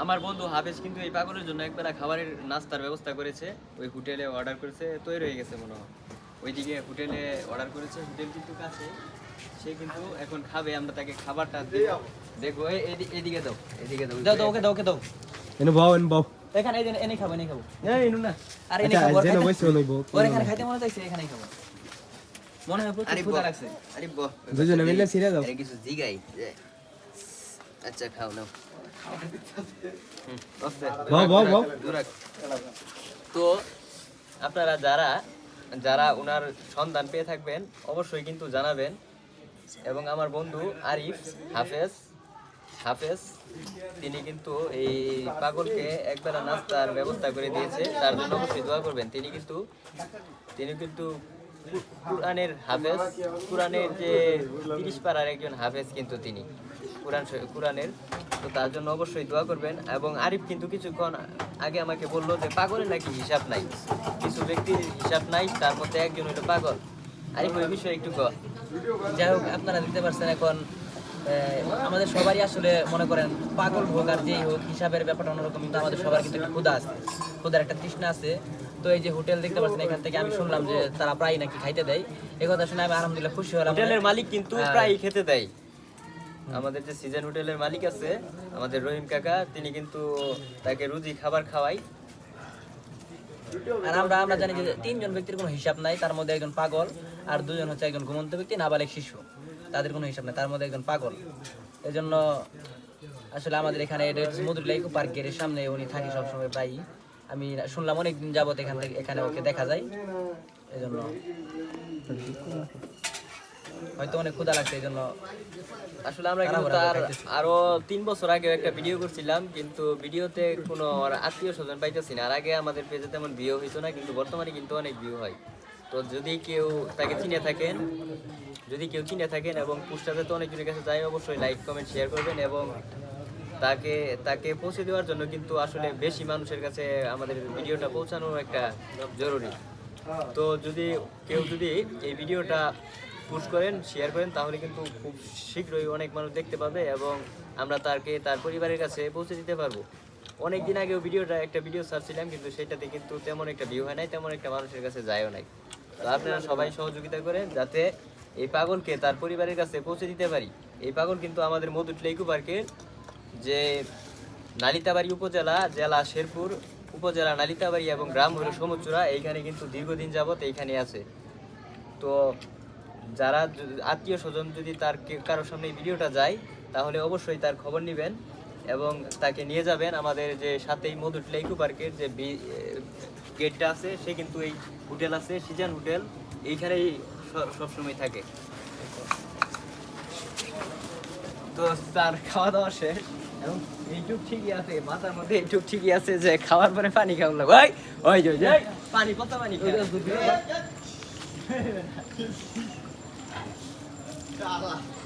আমার বন্ধু হাফেজ কিন্তু এই পাগলের জন্য একবার খাবারের নাস্তার ব্যবস্থা করেছে। ওই হোটেলে অর্ডার করেছে তৈরি হয়ে গেছে মনে হয়। ওইদিকে হোটেলে অর্ডার করেছে হোটেল কিন্তু কাছে। সে কিন্তু এখন খাবে আমরা তাকে খাবারটা দেব। দেখো এই- এইদি- দাও এদিকে দাও। দাও দাও ওকে দাও ওকে দাও। এনে বউ এনে বউ এখানে এই যে এনে খাব এনে খাব। এই ইনু না। আর এনে আচ্ছা খাব যেন বসে লইব ওর এখানে খাইতে মনে চাইছে এখানেই খাব। মনে হয় প্রচুর ক্ষুধা লাগছে। আরে বাহ। দুজনে মিলে ছিঁড়ে দাও। কিছু জিগাই। যে। আচ্ছা খাও নাও। তো আপনারা যারা যারা ওনার সন্ধান পেয়ে থাকবেন অবশ্যই কিন্তু জানাবেন। এবং আমার বন্ধু আরিফ হাফেজ হাফেজ তিনি কিন্তু এই পাগলকে একবেলা নাস্তার ব্যবস্থা করে দিয়েছে তার জন্য অবশ্যই দোয়া করবেন। তিনি কিন্তু তিনি কিন্তু কুরআনের হাফেজ কুরআনের যে তিরিশ পাড়ার একজন হাফেজ কিন্তু তিনি। কুরআন কুরআনের। তো তার জন্য অবশ্যই দোয়া করবেন। এবং আরিফ কিন্তু কিছুক্ষণ আগে আমাকে বলল যে পাগলের নাকি হিসাব নাই? কিছু ব্যক্তির হিসাব নাই তার মধ্যে একজন হলো পাগল। আরিফ ওই বিষয়ে একটু যাই হোক আপনারা দেখতে পাচ্ছেন এখন আমাদের সবারই আসলে মনে করেন পাগল হোক আর যেই হোক হিসাবের ব্যাপারটা অন্যরকম কিন্তু আমাদের সবার কিন্তু একটা ক্ষুধা আছে। ক্ষুধার একটা তৃষ্ণা আছে। তো এই যে হোটেল দেখতে পাচ্ছেন এখান থেকে আমি শুনলাম যে তারা প্রায় নাকি খাইতে দেয়। এই কথা শুনে আমি আলহামদুলিল্লাহ খুশি হলাম। হোটেলের মালিক কিন্তু হ্যাঁ। প্রায় খেতে দেয়। আমাদের যে সিজন হোটেলের মালিক আছে, আমাদের রহিম কাকা, তিনি কিন্তু তাকে রুজি খাবার খাওয়াই। আর আমরা আমরা জানি যে তিনজন ব্যক্তির কোনো হিসাব নাই, তার মধ্যে একজন পাগল আর দুজন হচ্ছে একজন ঘুমন্ত ব্যক্তি, নাবালেক শিশু। তাদের কোনো হিসাব নাই, তার মধ্যে একজন পাগল। এই জন্য আসলে আমাদের এখানে এটা পার্কের সামনে উনি থাকে সবসময় প্রায়ই। আমি শুনলাম অনেক দিন যাবত এখান থেকে, এখানে ওকে দেখা যায়। এই জন্য হয়তো অনেক ক্ষুধা লাগছে এই জন্য আসলে আমরা কিন্তু তার। আরও তিন বছর আগে একটা ভিডিও করছিলাম কিন্তু ভিডিওতে কোনো আত্মীয় স্বজন পাইতেছি না। আর আগে আমাদের পেজে তেমন ভিউ হইতো না কিন্তু বর্তমানে কিন্তু অনেক ভিউ হয়। তো যদি কেউ তাকে চিনে থাকেন যদি কেউ চিনে থাকেন এবং পুস্টাতে তো অনেকজনের কাছে যাই অবশ্যই লাইক কমেন্ট শেয়ার করবেন এবং তাকে তাকে পৌঁছে দেওয়ার জন্য কিন্তু আসলে বেশি মানুষের কাছে আমাদের ভিডিওটা পৌঁছানো একটা জরুরি। তো যদি কেউ যদি এই ভিডিওটা পুশ করেন শেয়ার করেন, তাহলে কিন্তু খুব শীঘ্রই অনেক মানুষ দেখতে পাবে এবং আমরা তাকে তার পরিবারের কাছে পৌঁছে দিতে পারব। অনেক দিন আগেও ভিডিওটা, একটা ভিডিও ছাড়ছিলাম, কিন্তু সেটাতে কিন্তু তেমন একটা ভিউ হয় নাই, তেমন একটা মানুষের কাছে যায়ও নাই। তো আপনারা সবাই সহযোগিতা করেন, যাতে এই পাগলকে তার পরিবারের কাছে পৌঁছে দিতে পারি। এই পাগল কিন্তু আমাদের মধুট লেকু পার্কের যে নালিতাবাড়ি উপজেলা, জেলা শেরপুর উপজেলা নালিতাবাড়ি এবং গ্রাম হলো সমুচুরা এইখানে কিন্তু দীর্ঘদিন যাবত এইখানে আছে। তো যারা আত্মীয় স্বজন যদি তার কারোর সামনে ভিডিওটা যায়, তাহলে অবশ্যই তার খবর নেবেন এবং তাকে নিয়ে যাবেন আমাদের যে সাথেই মধুট লেকু পার্কের যে গেটটা আছে, সে কিন্তু এই হোটেল আছে, সিজান হোটেল। এইখানেই সবসময় থাকে। তো তার খাওয়া দাওয়া শেষ। এবং এইটুক ঠিকই আছে, মাথার মধ্যে ঠিকই আছে যে খাওয়ার পরে পানি খাওয়া লাগবে ওই পানি কত পানি খায়?